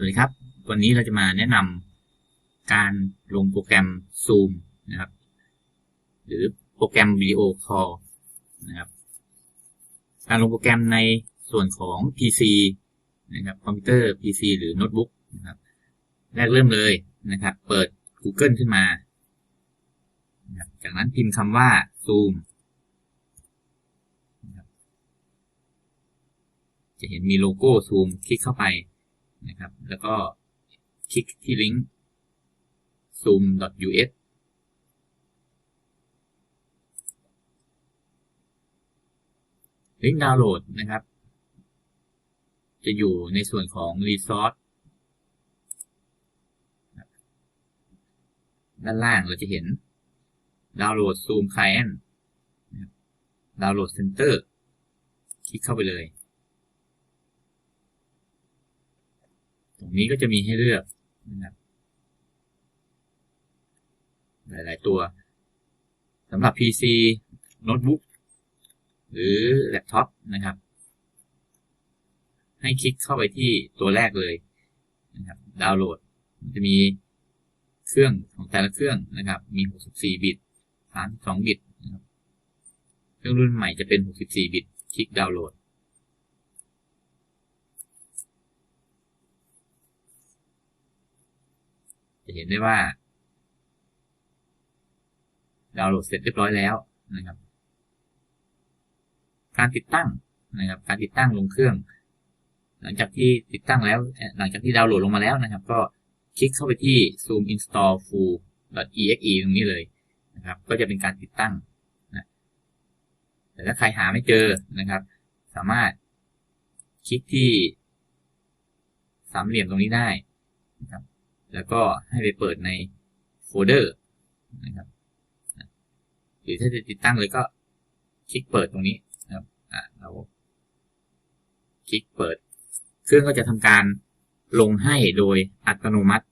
สวัสดีครับ วันนี้เราจะมาแนะนำการลงโปรแกรม Zoom นะครับ หรือโปรแกรมวิดีโอคอลนะครับ การลงโปรแกรมในส่วนของ PC นะครับคอมพิวเตอร์ PC หรือโน้ตบุ๊กนะครับแรกเริ่มเลยนะครับ เปิด Google ขึ้นมา จากนั้นพิมพ์คำว่า Zoom จะเห็นมีโลโก้ Zoom คลิกเข้าไป นะครับ แล้วก็คลิกที่ลิงก์ zoom.us ลิงก์ดาวน์โหลดนะครับ จะอยู่ในส่วนของ Resource ด้านล่างเราจะเห็นดาวน์โหลด Zoom Client ดาวน์โหลด Center คลิกเข้าไปเลย ตรงนี้ก็จะมีให้เลือกนะครับหลาย ๆ ตัวสำหรับ PC โน้ตบุ๊กหรือแล็ปท็อปนะครับ ให้คลิกเข้าไปที่ตัวแรกเลยนะครับดาวน์โหลดจะมีเครื่องของแต่ละเครื่องนะครับ มี 64 บิต 32 บิตนะครับเครื่องรุ่นใหม่จะเป็น 64 บิต คลิกดาวน์โหลด เห็นได้ว่า ดาวน์โหลดเสร็จเรียบร้อยแล้วนะครับ การติดตั้งนะครับ การติดตั้งลงเครื่อง หลังจากที่ติดตั้งแล้ว หลังจากที่ดาวน์โหลดลงมาแล้วนะครับ ก็คลิกเข้าไปที่ zoom install full exe ตรงนี้เลยนะครับ ก็จะเป็นการติดตั้งนะแต่ถ้าใครหาไม่เจอนะครับ สามารถคลิกที่สามเหลี่ยมตรงนี้ได้นะครับ แล้วก็ให้ไปเปิดในโฟลเดอร์นะครับหรือถ้าจะติดตั้งเลยก็คลิกเปิดตรงนี้นะครับอ่าเราคลิกเปิด เครื่องก็จะทำการลงให้โดยอัตโนมัติ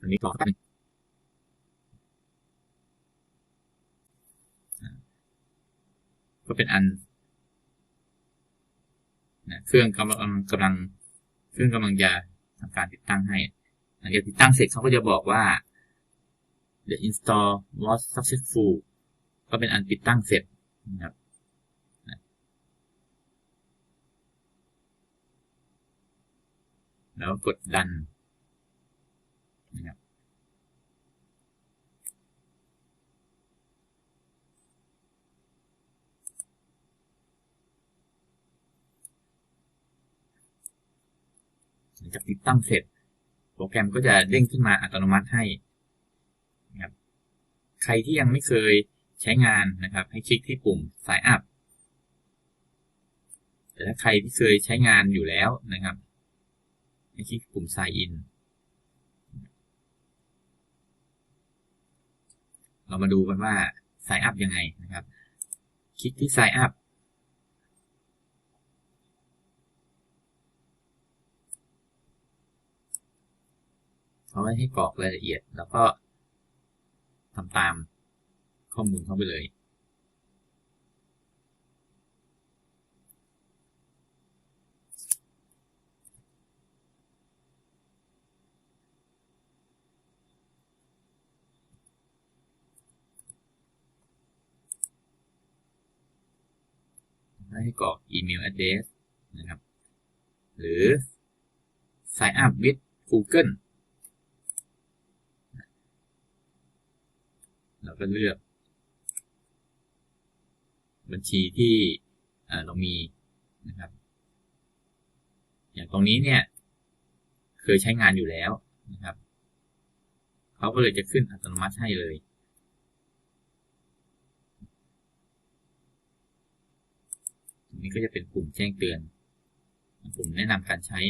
อันนี้ต่อกันก็เป็นอันนะเครื่องกำลังกำลังเครื่องกำลังจะ ทำการติดตั้งให้หลังจากติดตั้งเสร็จเขาก็จะบอกว่า the install was successful ก็เป็นอันติดตั้งเสร็จนะครับแล้วกดดันนะครับ หลังจากติดตั้งเสร็จ โปรแกรมก็จะเด้งขึ้นมาอัตโนมัติให้นะครับใครที่ยังไม่เคยใช้งานนะครับ ให้คลิกที่ปุ่ม Sign up แต่ถ้าใครที่เคยใช้งานอยู่แล้วนะครับ ให้คลิกปุ่ม Sign in เรามาดูกันว่า Sign up ยังไงนะครับ คลิกที่ Sign up เขาให้กรอกรายละเอียด แล้วก็ทำตามข้อมูลเข้าไปเลย ให้กรอกอีเมล address นะครับ หรือ sign up with Google เรา ก็เลือก บัญชีที่เรามีนะครับ อย่างตรงนี้เนี่ยเคยใช้งานอยู่แล้วนะครับเขาก็เลยจะขึ้นอัตโนมัติให้เลยตรงนี้ก็จะเป็นปุ่มแจ้งเตือนปุ่มแนะนำการใช้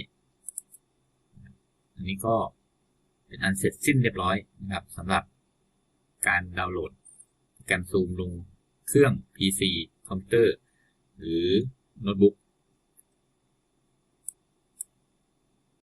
อันนี้ก็เป็นอันเสร็จสิ้นเรียบร้อยนะครับสำหรับ การดาวน์โหลด การซูมลงเครื่อง PC คอมพิวเตอร์ หรือโน้ตบุ๊ก